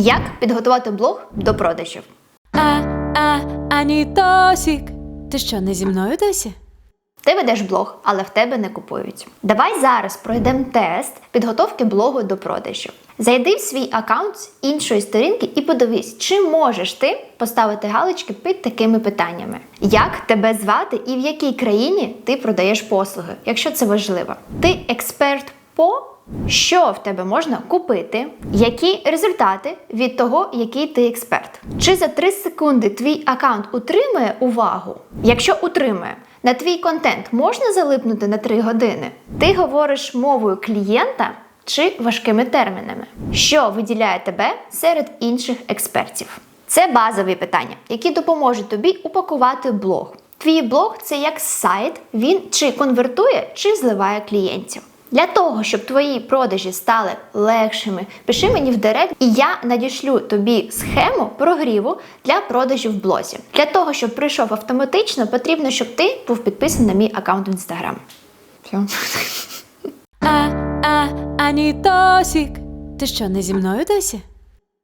Як підготувати блог до продажів? А, а, Анітосік. Ти що, не зі мною досі? Ти ведеш блог, але в тебе не купують. Давай зараз пройдемо тест підготовки блогу до продажів. Зайди в свій аккаунт з іншої сторінки і подивись, чи можеш ти поставити галочки під такими питаннями: як тебе звати і в якій країні ти продаєш послуги, якщо це важливо. Ти експерт по що в тебе можна купити, які результати від того, який ти експерт. Чи за 3 секунди твій аккаунт утримує увагу? Якщо утримує, на твій контент можна залипнути на 3 години? Ти говориш мовою клієнта чи важкими термінами? Що виділяє тебе серед інших експертів? Це базові питання, які допоможуть тобі упакувати блог. Твій блог це як сайт, він чи конвертує, чи зливає клієнтів. Для того, щоб твої продажі стали легшими, пиши мені в директ, і я надішлю тобі схему прогріву для продажів в блозі. Для того, щоб прийшов автоматично, потрібно, щоб ти був підписаний на мій аккаунт в інстаграм. А, а, Анітосік. Ти що, не зі мною досі?